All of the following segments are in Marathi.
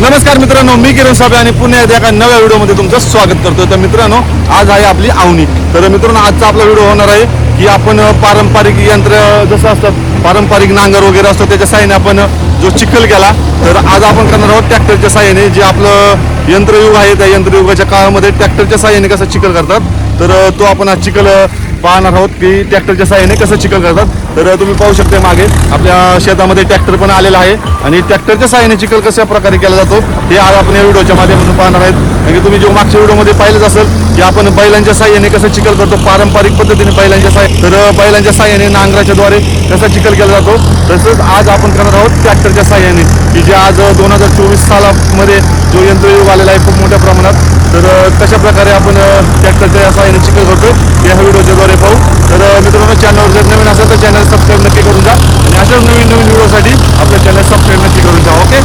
नमस्कार मित्रांनो मी किरण साबे आणि पुन्हा एकदा एका नव्या व्हिडिओमध्ये तुमचं स्वागत करतो तर मित्रांनो आज आहे आपली आवणी तर मित्रांनो आजचा आपला व्हिडिओ होणार आहे की आपण पारंपरिक यंत्र जसं असतात पारंपरिक नांगर वगैरे असतो त्याच्या साहाय्याने आपण जो चिखल केला तर आज आपण करणार आहोत ट्रॅक्टरच्या साह्याने. जे आपलं यंत्रयुग आहे त्या यंत्रयुगाच्या काळामध्ये ट्रॅक्टरच्या साह्याने कसं चिखल करतात तर तो आपण आज चिखल पाहणार आहोत की ट्रॅक्टरच्या साहाय्याने कसं चिखल करतात. तर तुम्ही पाहू शकता मागे आपल्या शेतामध्ये ट्रॅक्टर पण आलेला आहे. आणि ट्रॅक्टरच्या साहाय्याने चिखल कशा प्रकारे केला जातो हे आज आपण या व्हिडिओच्या माध्यमातून पाहणार आहेत. म्हणजे तुम्ही जो मागच्या व्हिडिओमध्ये पाहिलंच असेल की आपण बैलांच्या साहाय्याने कसं चिखल करतो पारंपरिक पद्धतीने बैलांच्या साहाय्य तर बैलांच्या साहाय्याने नांगराच्या द्वारे कसा चिखल केला जातो. तसंच आज आपण करणार आहोत ट्रॅक्टरच्या साहाय्याने की जे आज दोन हजार चोवीस सालामध्ये जो यंत्रयुग आलेला आहे खूप मोठ्या प्रमाणात. तर कशा प्रकारे आपण ट्रॅक्टरच्या या साहाय्याने चिखल करतो या व्हिडिओच्याद्वारे पाहू. तर मित्रांनो चॅनलवर जर नवीन असेल तर चॅनल सबस्क्राईब नक्की करून जा. आणि अशाच नवीन नवीन व्हिडिओसाठी आपल्या चॅनल सबस्क्राईब नक्की करून जा ओके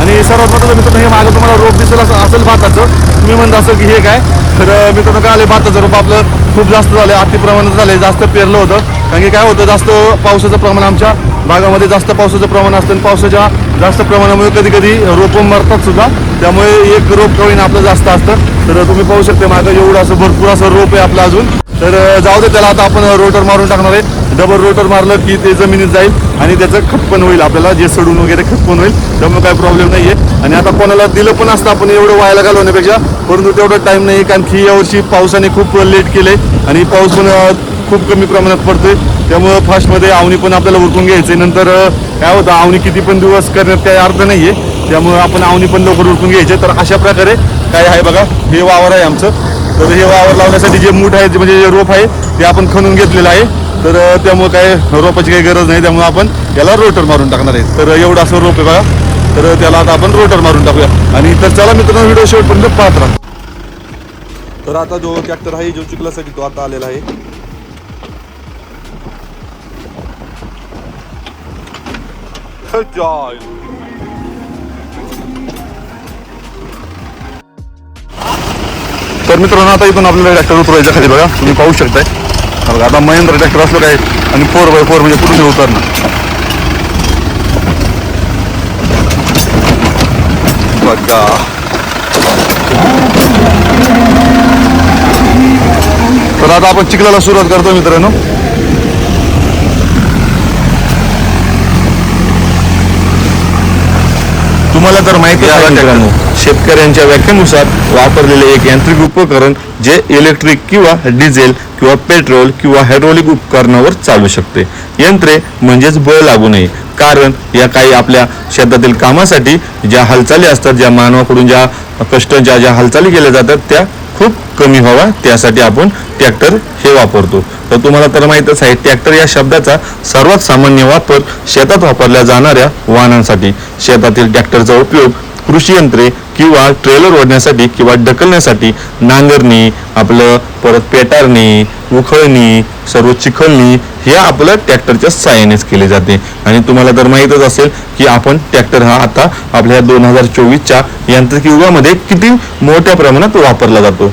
आणि सर्वात महत्त्वाचं मित्रांनो हे मागं तुम्हाला रोप दिसेल असं असेल भाताचं. तुम्ही म्हणत असेल की हे काय? तर मित्रांनो काय आले भाताचं रोप आपलं खूप जास्त झालं अति प्रमाणात झालं जास्त पेरलं होतं. कारण की काय होतं जास्त पावसाचं प्रमाण आमच्या भागामध्ये जास्त पावसाचं प्रमाण असतं आणि पावसाच्या जास्त प्रमाणामुळे कधी कधी रोपं मरतात सुद्धा. त्यामुळे एक रोप होईना आपलं जास्त असतं. तर तुम्ही पाहू शकता मागं एवढं असं भरपूर असं रोप आहे आपलं अजून. तर जाऊ दे त्याला आता आपण रोटर मारून टाकणार आहे. डबल रोटर मारलं की ते जमिनीत जाईल आणि त्याचं खत पण होईल. आपल्याला जे सडून वगैरे खत पण होईल त्यामुळे काही प्रॉब्लेम नाही आहे आणि आता कोणाला दिलं पण असतं आपण एवढं व्हायला घालवण्यापेक्षा. परंतु तेवढं टाईम नाही कारण की यावर्षी पावसाने खूप लेट केले आणि पाऊस पण खूप कमी प्रमाणात पडतोय. त्यामुळं फास्टमध्ये आवणी पण आपल्याला उरकून घ्यायचं नंतर काय होतं आवणी किती पण दिवस करण्यात काही अर्थ नाही आहे त्यामुळं आपण आवनी पण लवकर उरकून घ्यायचे. तर अशा प्रकारे काय आहे बघा हे वावर आहे आमचं. तर हे वावर लावण्यासाठी जे मूठ आहे म्हणजे जे रोप आहे ते आपण खणून घेतलेलं आहे. तर त्यामुळे काय रोपाची काही गरज नाही. त्यामुळे आपण याला रोटर मारून टाकणार आहे. तर एवढं असं रोप आहे बघा. तर त्याला आता आपण रोटर मारून टाकूया. आणि तर चला मित्रांनो व्हिडिओ शेवटपर्यंत पाहत राहा. तर आता जो ट्रॅक्टर आहे जो चिखलासाठी तो आता आलेला आहे. जॉय. तर मित्रांनो आता इथून आपल्याला ट्रॅक्टर उतरायचं खाली बघा. तुम्ही पाहू शकताय. बघा आता महेंद्र ट्रॅक्टर असलं काय आणि फोर बाय फोर म्हणजे कुठून उतरणं बघा. तर आता आपण चिखलाला सुरुवात करतो मित्रांनो. तुम्हाला तर माहिती आहे मित्रांनो शेतकऱ्यांच्या व्याख्येनुसार वापरलेले एक यांत्रिक उपकरण जे इलेक्ट्रिक किंवा डिझेल किंवा पेट्रोल किंवा हायड्रोलिक उपकरणावर चालू शकते. यंत्रे म्हणजेच बळ लागू नये. कारण या काही आपल्या शेतातील कामासाठी ज्या हालचाली असतात ज्या मानवाकडून ज्या कष्ट ज्या ज्या हालचाली केल्या जातात त्या खूप कमी व्हावा त्यासाठी आपण ट्रॅक्टर हे वापरतो. तर तुम्हाला तर माहीतच आहे ट्रॅक्टर या शब्दाचा सर्वात सामान्य वापर शेतात वापरल्या जाणाऱ्या वाहनांसाठी. शेतातील ट्रॅक्टरचा उपयोग कृषी यंत्रे किंवा ट्रेलर ओढण्यासाठी किंवा ढकलण्यासाठी नांगरणी आपलं परत पेटारणी उखळणी सर्व चिखलणी हे आपलं ट्रॅक्टरच्या साहाय्यानेच केले जाते. आणि तुम्हाला तर माहीतच असेल की आपण ट्रॅक्टर हा आता आपल्या दोन हजार चोवीसच्या यांत्रिक युगामध्ये किती मोठ्या प्रमाणात वापरला जातो.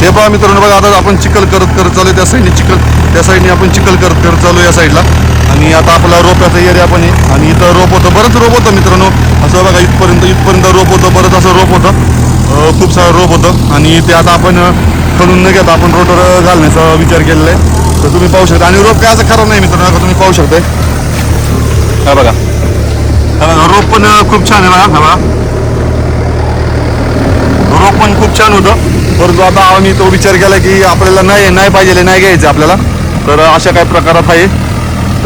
हे पहा मित्रांनो बघा आता आपण चिखल करत करत चालू त्या साईडने चिखल त्या साईडने आपण चिखल करत करत चालू या साईडला. आणि आता आपला रोप्याचा एरिया पण आहे. आणि इथं रोप होतं बरंच रोप होतं मित्रांनो. असं बघा इथपर्यंत इथपर्यंत रोप होतं बरंच असं रोप होतं. खूप सारं रोप होतं. आणि ते आता आपण खणून न घेता. आपण रोटर घालण्याचा विचार केलेला आहे. तर तुम्ही पाहू शकता. आणि रोप काय असं खराब नाही मित्रांनो आता तुम्ही पाहू शकताय. हा बघा. बघा रोप पण खूप छान आहे बघा. हा बघा. रोप पण खूप छान होतं. परंतु आता आम्ही तो विचार केला की आपल्याला नाही नाही पाहिजे नाही घ्यायचं आपल्याला. तर अशा काही प्रकारात आहे.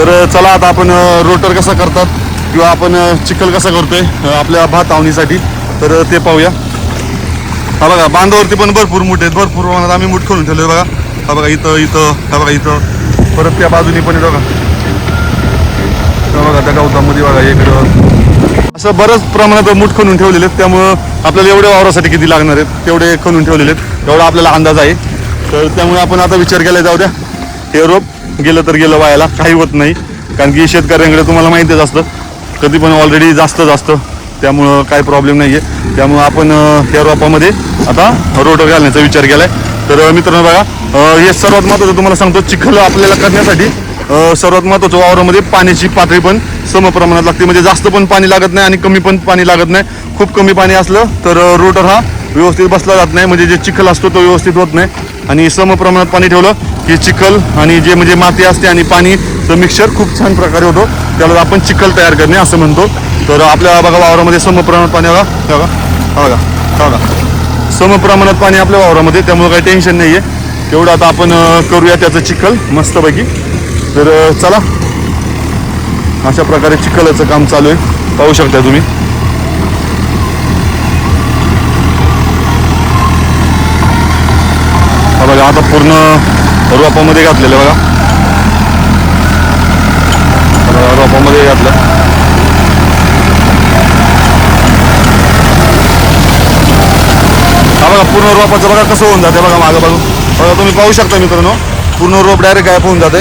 तर चला आता आपण रोटर कसा करतात किंवा आपण चिखल कसा करतोय आपल्या भात आवणीसाठी तर ते पाहूया. हा बघा बांधावरती पण भरपूर मूठ आहेत. भरपूर प्रमाणात आम्ही मुठ खोलून ठेवले बघा. हा बघा इथं इथं हा बघा इथं. परत त्या बाजूनी पण बघा. बघा त्या गवतामध्ये बघा इकडं असं बरंच प्रमाणात मूठ खणून ठेवलेले आहेत. त्यामुळं आपल्याला एवढ्या वावरासाठी किती लागणार आहेत तेवढे खणून ठेवलेले आहेत. एवढा आपल्याला अंदाज आहे. तर त्यामुळे आपण आता विचार केला जाऊ द्या. हे रोप गेलं तर गेलं वायाला काही होत नाही. कारण की शेतकऱ्यांकडे तुम्हाला माहितीच असतं कधी पण ऑलरेडी जास्त जास्त त्यामुळं काही प्रॉब्लेम नाही आहे त्यामुळं आपण या रोपामध्ये आता रोटर घालण्याचा विचार केला आहे तर मित्रांनो बघा हे सर्वात महत्त्वाचं तुम्हाला सांगतो चिखल आपल्याला करण्यासाठी सर्वात महत्त्वाचं वावरामध्ये पाण्याची पातळी पण समप्रमाणात लागते. म्हणजे जास्त पण पाणी लागत नाही आणि कमी पण पाणी लागत नाही. खूप कमी पाणी असलं तर रोटर हा व्यवस्थित बसला जात नाही. म्हणजे जे चिखल असतो तो व्यवस्थित होत नाही. आणि समप्रमाणात पाणी ठेवलं की चिखल आणि जे म्हणजे माती असते आणि पाणीचं मिक्सर खूप छान प्रकारे होतो. त्याला आपण चिखल तयार करणे असं म्हणतो. तर आपल्या बघा वावरामध्ये समप्रमाणात पाणी बघा बघा बघा बघा. समप्रमाणात पाणी आपल्या वावरामध्ये त्यामुळे काही टेन्शन नाही आहे तेवढं आता आपण करूया त्याचं चिखल मस्तपैकी. तर चला. अशा प्रकारे चिखलाचं काम चालू आहे. पाहू शकता तुम्ही. हा बघा आता पूर्ण रोपामध्ये घातलेलं बघा. रोपामध्ये घातलं. हा बघा पूर्ण रोपाचं बघा कसं होऊन जाते बघा मागं बघू बघा तुम्ही पाहू शकता मित्रांनो पूर्ण रोप डायरेक्ट गायब होऊन जाते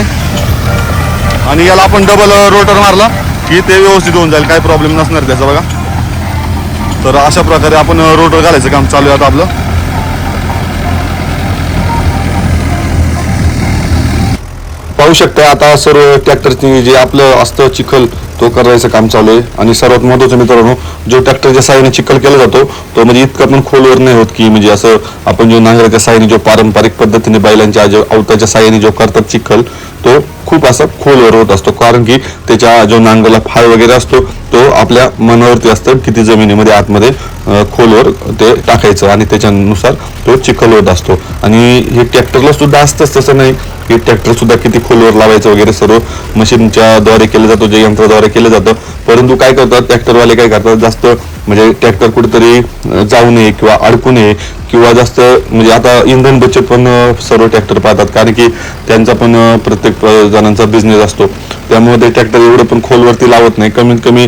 आणि याला आपण डबल रोटर मारला की ते व्यवस्थित होऊन जाईल काही प्रॉब्लेम नसणार त्याचा बघा. तर अशा प्रकारे आपण रोटर घालायचं काम चालू आहे आता आपलं. पाहू शकता आता सर्व ट्रॅक्टरची जे आपलं असतं चिखल तो करायचं काम चालू आहे. आणि सर्वात महत्वाचं मित्रांनो जो ट्रॅक्टरच्या साहाय्याने चिखल केला जातो तो म्हणजे इतका पण खोलवर नाही होत की म्हणजे असं आपण जो नांगराच्या साहाय्याने जो पारंपरिक पद्धतीने बैलांच्या जो अवताच्या साहाय्याने जो करतात चिखल तो खूप असा खोलवर होत असतो. कारण की त्याच्या जो नांगरला फाळ वगैरे असतो तो आपल्या मनावरती असतं किती जमिनीमध्ये आतमध्ये खोलवर ते टाकायचं. आणि त्याच्यानुसार तो चिखल होत असतो. आणि हे ट्रॅक्टरला सुद्धा असतंच तसं नाही. की ट्रॅक्टर सुद्धा किती खोलवर लावायचं वगैरे सर्व मशीनच्या द्वारे केलं जातं जे यंत्राद्वारे केलं जातं. परंतु काय करतात ट्रॅक्टरवाले काय करतात जास्त म्हणजे ट्रॅक्टर कुठेतरी जाऊ नये किंवा अडकू नये किंवा जास्त म्हणजे आता इंधन बचत पण सर्व ट्रॅक्टर पाहतात. कारण की त्यांचा पण प्रत्येक जणांचा बिझनेस असतो. त्यामुळे ते ट्रॅक्टर एवढं पण खोलवरती लावत नाही. कमीत कमी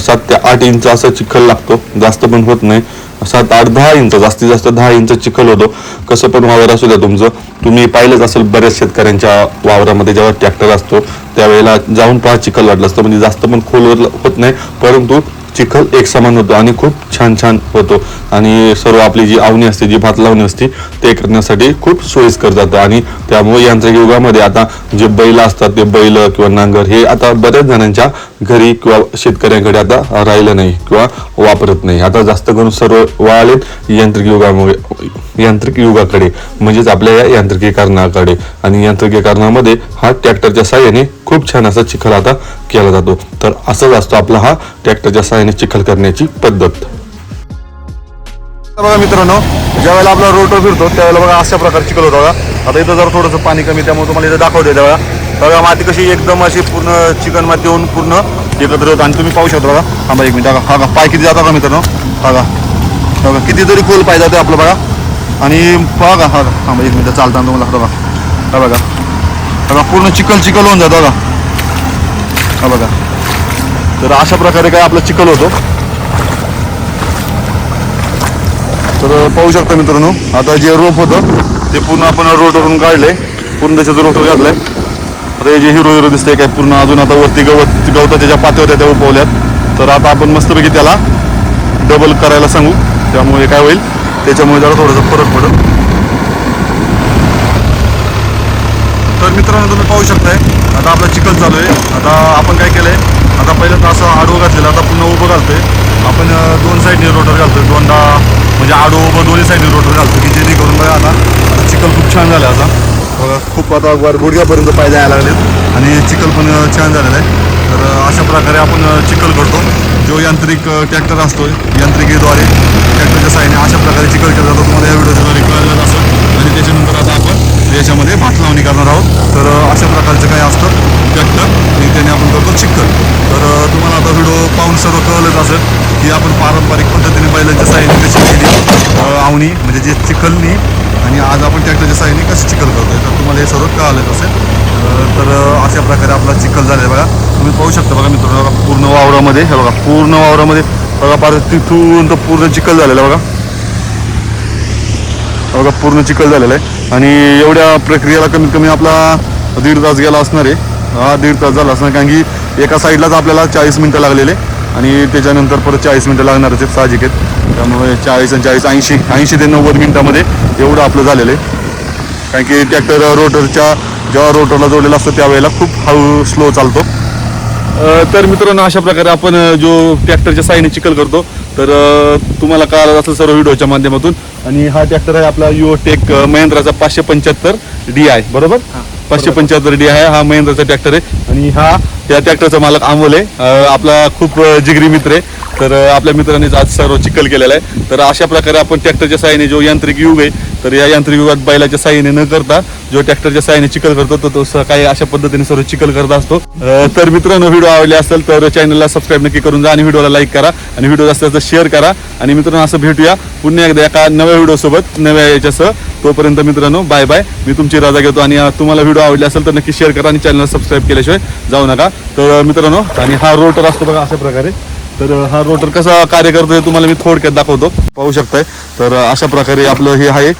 सात ते आठ इंच असं चिखल लागतो. जास्त पण होत नाही. सात आठ दहा इंच जास्तीत जास्त दहा इंच चिखल होतो. कसं पण वावर असू द्या तुमचं. तुम्ही पाहिलंच असेल बऱ्याच शेतकऱ्यांच्या वावरामध्ये जेव्हा ट्रॅक्टर असतो त्यावेळेला जाऊन पहा चिखल वाटलं असतं. म्हणजे जास्त पण खोलवर होत नाही. परंतु चिखल एक समान होतो आणि खूप छान छान होतो. आणि सर्व आपली जी आवणी असते जी भात लावणी असते ते करण्यासाठी खूप सोयीस्कर जातं. आणि त्यामुळे यांत्रिक युगामध्ये आता जे बैल असतात ते बैल किंवा नांगर हे आता बऱ्याच जणांच्या घरी किंवा शेतकऱ्यांकडे आता राहिलं नाही किंवा वापरत नाही. आता जास्त करून सर्व वळालेत यांत्रिक युगामुळे यांत्रिक युगाकडे म्हणजेच आपल्या या यांत्रिकीकरणाकडे. आणि यांत्रिकीकरणामध्ये हा ट्रॅक्टरच्या साहाय्याने खूप छान असा चिखल आता केला जातो. तर असंच असतो आपला हा ट्रॅक्टरच्या साहाय्याने चिखल करण्याची पद्धत. बघा मित्रांनो ज्या वेळेला आपला रोटर फिरतो त्यावेळेला बघा अशा प्रकारे चिखल होतो बघा. आता इथं जर थोडंसं पाणी कमी त्यामुळे तुम्हाला इथं दाखवते बघा. बघा माती कशी एकदम अशी पूर्ण चिकन माती होऊन पूर्ण एकत्र होतं. आणि तुम्ही पाहू शकता बघा. थांबा एक मिनिट हा का पाय किती जातो का मित्रांनो. हा बघा. कितीतरी बघा किती खोल पाय जाते आपलं बघा. आणि बघा हा थांबा एक मिनिट चालताना तुम्हाला बघा. हा बघा. बघा पूर्ण चिखल चिखल होऊन जातं बघा. हा बघा. तर अशा प्रकारे काय आपलं चिखल होतो. तर पाहू शकता मित्रांनो आता जे रोप होतं ते पूर्ण आपण रोडवरून काढले. पूर्ण त्याच्यात रोटर घातलंय आता हे जे हिरो हिरो दिसतंय काय पूर्ण अजून आता वरती गवत गवता त्याच्या पात्या होत्या त्या उपवल्यात. तर आता आपण मस्तपैकी त्याला डबल करायला सांगू. त्यामुळे काय होईल? त्याच्यामुळे जरा थोडंसं फरक पडेल तर मित्रांनो तुम्ही पाहू शकताय. आता आपलं चिकन चालू आहे. आता आपण काय केलंय? आता पहिलं तर असं आडवं घातलेलं आता पुन्हा उभं घालतोय. आपण दोन साईडने रोटर घालतोय. दोनदा म्हणजे आडवं उभं दोन्ही साईडने रोटर घालतो की जेणेकरून बघा आता आता चिकन खूप छान झालं आता. बघा खूप आता वर गुडघ्यापर्यंत पाय जायला लागलेत. आणि चिखल पण छान झालेलं आहे. तर अशा प्रकारे आपण चिखल करतो. जो यांत्रिक ट्रॅक्टर असतो यांत्रिकेद्वारे ट्रॅक्टरच्या साहाय्याने अशा प्रकारे चिखल केला जातो तुम्हाला या व्हिडिओद्वारे कळलेलं असं आणि त्याच्यानंतर आता आपण याच्यामध्ये भात लावणी करणार आहोत. तर अशा प्रकारचं काय असतं. ट्रॅक्टर आणि त्याने आपण करतो चिखल तर तुम्हाला आता व्हिडिओ पाहून सर्व कळलंच असेल की आपण पारंपरिक पद्धतीने बैलांच्या साहाय्याने कशी केली. आवणी म्हणजे जे चिखलनी आणि आज आपण ट्रॅक्टरच्या साहाय्याने कसं चिखल करतोय. तर तुम्हाला हे सर्व कळालंच असेल. तर अशा प्रकारे आपला चिखल झालेला आहे बघा. तुम्ही पाहू शकता बघा मित्रांनो बघा पूर्ण वावरामध्ये हे बघा पूर्ण वावरामध्ये. बघा पार तिथून तर पूर्ण चिखल झालेला आहे बघा. बघा पूर्ण चिखल झालेला आहे. आणि एवढ्या प्रक्रियेला कमीत कमी आपला दीड तास गेला असणार आहे. हा दीड तास झाला असणार कारण की एका साईडलाच आपल्याला चाळीस मिनटं लागलेले. आणि त्याच्यानंतर परत चाळीस मिनटं लागणारच आहेत साहजिक आहेत त्यामुळे चाळीस आणि चाळीस ऐंशी ऐंशी ते नव्वद मिनटामध्ये एवढं आपलं झालेलं आहे. कारण की ट्रॅक्टर रोटरच्या जेव्हा रोटरला जोडलेला असतो त्यावेळेला खूप हळू स्लो चालतो. तर मित्रांनो अशा प्रकारे आपण जो ट्रॅक्टरच्या साईने चिखल करतो तर तुम्हाला कळालं असेल सर्व व्हिडिओच्या माध्यमातून. आणि हा ट्रॅक्टर आहे आपला युओ टेक अ, महिंद्राचा पाचशे पंच्याहत्तर डी आय बरोबर? पाचशे पंच्याहत्तर डी आहे हा महिंद्राचा ट्रॅक्टर आहे. आणि हा या ट्रॅक्टरचा मालक अमोल आहे. आपला खूप जिगरी मित्र आहे. तर आपल्या मित्रांनी आज सर्व चिखल केलेला आहे. तर अशा प्रकारे आपण ट्रॅक्टरच्या साहाय्याने जो यांत्रिक युग आहे तर या यांत्रिक युगात बैलाच्या साहाय्याने न करता जो ट्रॅक्टरच्या साहाय्याने चिखल करतो तो तो सकाळी काही अशा पद्धतीने सर्व चिखल करत असतो. तर मित्रांनो व्हिडिओ आवडले असेल तर चॅनलला सबस्क्राईब नक्की करून जा आणि व्हिडिओला लाईक करा आणि व्हिडिओ जास्त जास्त शेअर करा. आणि मित्रांनो असं भेटूया पुन्हा एकदा एका नव्या व्हिडिओ सोबत नव्या याच्यासह. तोपर्यंत मित्रांनो बाय बाय मी तुमची रजा घेतो आणि तुम्हाला व्हिडिओ आवडले असेल तर नक्की शेअर करा आणि चॅनलला सबस्क्राईब केल्याशिवाय जाऊ नका. तर मित्रांनो आणि हा रोटर असतो बघा अशा प्रकारे. तर हा रोटर कसा कार्य करतो हे तुम्हाला मी थोडक्यात दाखवतो. पाहू शकताय. तर अशा प्रकारे आपलं हे आहे.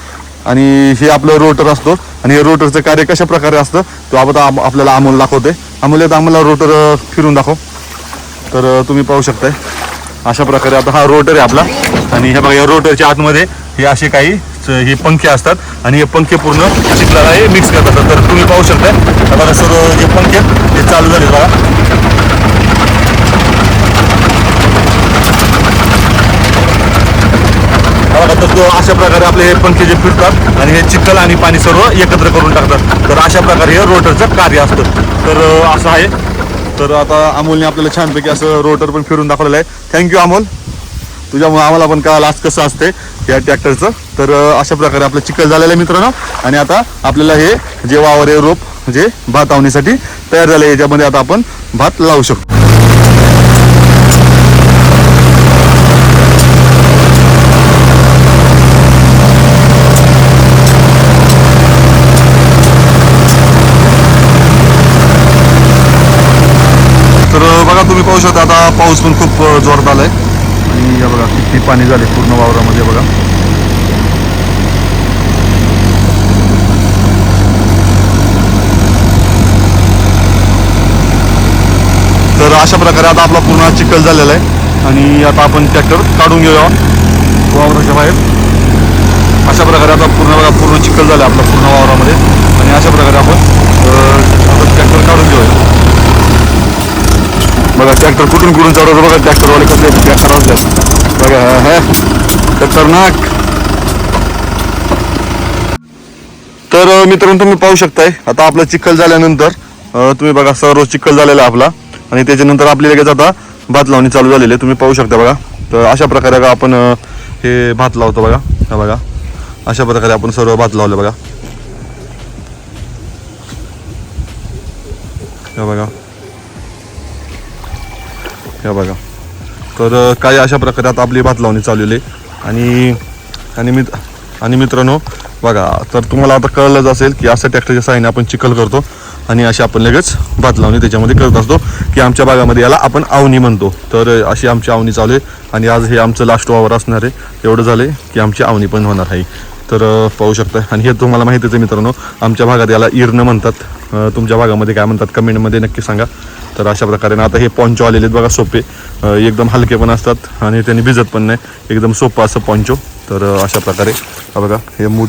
आणि हे आपलं रोटर असतो. आणि हे रोटरचं कार्य कशा प्रकारे असतं तो आता आम- आपल्याला अमोल दाखवते अमोल येतं आम्हाला रोटर फिरून दाखव. तर तुम्ही पाहू शकताय. अशा प्रकारे आता हा रोटर आहे आपला. आणि हे बघा या रोटरच्या आतमध्ये हे असे काही हे पंखे असतात. आणि हे पंखे पूर्ण चिखलाला हे मिक्स करतात. तर तुम्ही पाहू शकताय. आता बघा सर्व जे पंखे हे चालू झाले बघा हा बघा, तर तो अशा प्रकारे आपले हे पंखे जे फिरतात आणि हे चिखल आणि पाणी सर्व एकत्र करून टाकतात. तर अशा प्रकारे हे रोटरचं कार्य असतं. तर असं आहे. तर आता अमोलने आपल्याला छानपैकी असं रोटर पण फिरून दाखवलेलं आहे. Thank you Amol. तुझ्यामुळे आम्हाला पण कळालं आज कसं असते या ट्रॅक्टरचं तर अशा प्रकारे आपलं चिखल झालेलं आहे मित्रांनो. आणि आता आपल्याला हे जे वावर आहे रोप जे भात आवणीसाठी तयार झाले याच्यामध्ये आता आपण भात लावू शकतो तर बघा तुम्ही पाहू शकता आता पाऊस पण खूप जोरदार जोरात आलाय आणि या बघा किती पाणी झाले पूर्ण वावरामध्ये बघा. तर अशा प्रकारे आता आपला पूर्ण चिखल झालेला आहे. आणि आता आपण ट्रॅक्टर काढून घेऊया. वावराच्या बाहेर. अशा प्रकारे आता पूर्ण बघा पूर्ण चिखल झालं आपला पूर्ण वावरामध्ये. आणि अशा प्रकारे आपण ट्रॅक्टर काढून घेऊया. बघा ट्रॅक्टर कुठून कुठून चढवतो बघा ट्रॅक्टरवाले कसले ट्रॅक्टर असले बघा हे खतरनाक. तर मित्रांनो तुम्ही पाहू शकताय आता आपला चिखल झाल्यानंतर तुम्ही बघा सर्व चिखल झालेला आपला. आणि त्याच्यानंतर आपली लगेच आता भात लावणी चालू झालेली आहे. तुम्ही पाहू शकता बघा. तर अशा प्रकारे आपण हे भात लावतो बघा. हा बघा. अशा प्रकारे आपण सर्व भात लावलं बघा. बघा. हे बघा. तर काही अशा प्रकारे आता आपली भात लावणी चाललेली आहे. आणि आणि मित आणि मित्रांनो बघा तर तुम्हाला आता कळलंच असेल की असं ट्रॅक्टरच्या साहाय्याने आपण चिखल करतो आणि अशी आपण लगेच भात लावणी त्याच्यामध्ये करत असतो की आमच्या भागामध्ये याला आपण आवणी म्हणतो. तर अशी आमची आवणी चालू आहे आणि आज हे आमचं लास्ट वावर असणार आहे. एवढं झालं की आमची आवणी पण होणार आहे. तर पाहू शकता आणि हे तुम्हाला माहितीच आहे मित्रांनो आमच्या भागात याला इरणं म्हणतात. तुमच्या भागामध्ये काय म्हणतात कमेंटमध्ये नक्की सांगा. तर अशा प्रकारे ना आता हे पॉन्चो आलेले आहेत बघा सोपे. एकदम हलके पण असतात आणि त्यांनी भिजत पण नाही. एकदम सोपं असं पॉन्चो तर अशा प्रकारे. बघा हे मूठ